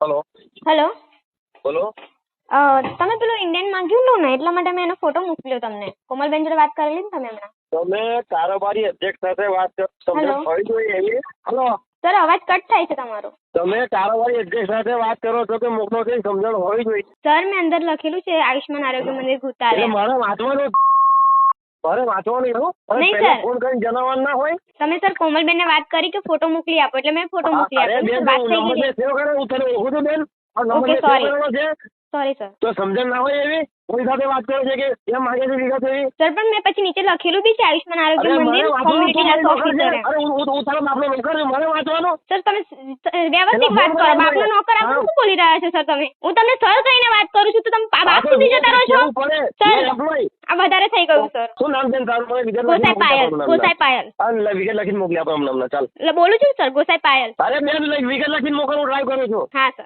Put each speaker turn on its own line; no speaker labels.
Hello.
Hello.
બોલો.
તમે પેલું ઇન્ડિયન માંગ્યું લો ને એટલા માટે મેં એનો ફોટો મોકલ્યો તમને. કોમલબેન જોડે વાત કરેલી ને તમે હમણાં.
તમે કારોબારી અધ્યક્ષ સાથે વાત કરો. તમને
Hello.
હોવી જોઈએ એવી. હલો.
સર અવાજ કટ થાય છે તમારો.
તમે કારોબારી અધ્યક્ષ સાથે વાત કરો છો કે મોકલો છો એ સમજણ હોવી જોઈએ.
સર મેં અંદર લખેલું છે આયુષ્માન આરોગ્ય મંદિર
એટલે
ભૂતાલે.
મારે વાંચવાનું મારે વાંચવાનું એવું
નહીં,
પહેલા
sir.
ફોન કરીને જણાવવાનું ના હોય.
તમે સર કોમલબેન ને વાત કરી કે ફોટો મોકલી આપો એટલે મેં ફોટો મોકલી
અરે
આપ્યો
બેન
સર, વાત
હું
થઈ
નંબર
ગઈ
સેવ કરે હું તને ઓળખું છું બેન. આ નંબર
Okay,
સેવ
sorry.
કરેલો છે.
Sorry sir.
તો સમજણ ના હોય એવી? કોઈ સાથે વાત કરે છે કે એમ માગે છે વિગત એવી
સર પણ મેં પછી નીચે લખેલું બી છે આયુષ્માન
અરે
આરોગ્ય
મને
મંદિર
વાંચવાનું
કોમ્યુનિટી
તો
હેલ્થ
મારી નોકર
ઓફિસર એમ.
અરે હું હું હું તારો બાપનો નોકર છું મને વાંચવાનું?
સર તમે સ- સ- વ્યવસ્થિત વાત કરો. બાપનો નોકર આપણે શું બોલી રહ્યા છો સર તમે? હું તમને સર કહીને કરું છું તો તમે બાપ સુધી જતા રહો છો? સર. આ વધારે થઈ ગયું સર.
શું નામ છે તારું મને વિગત
ગોસાઈ પાયલ.
મોકલી
ગોસાઈ પાયલ.
અન વિગત લખીને મોકલી આપો હમણાં ચાલ.
એટલે બોલું છું સર. ગોસાઈ પાયલ.
અરે મેં વિગત લખીને મોકલવાનું ટ્રાય કરું છું.
હા સર.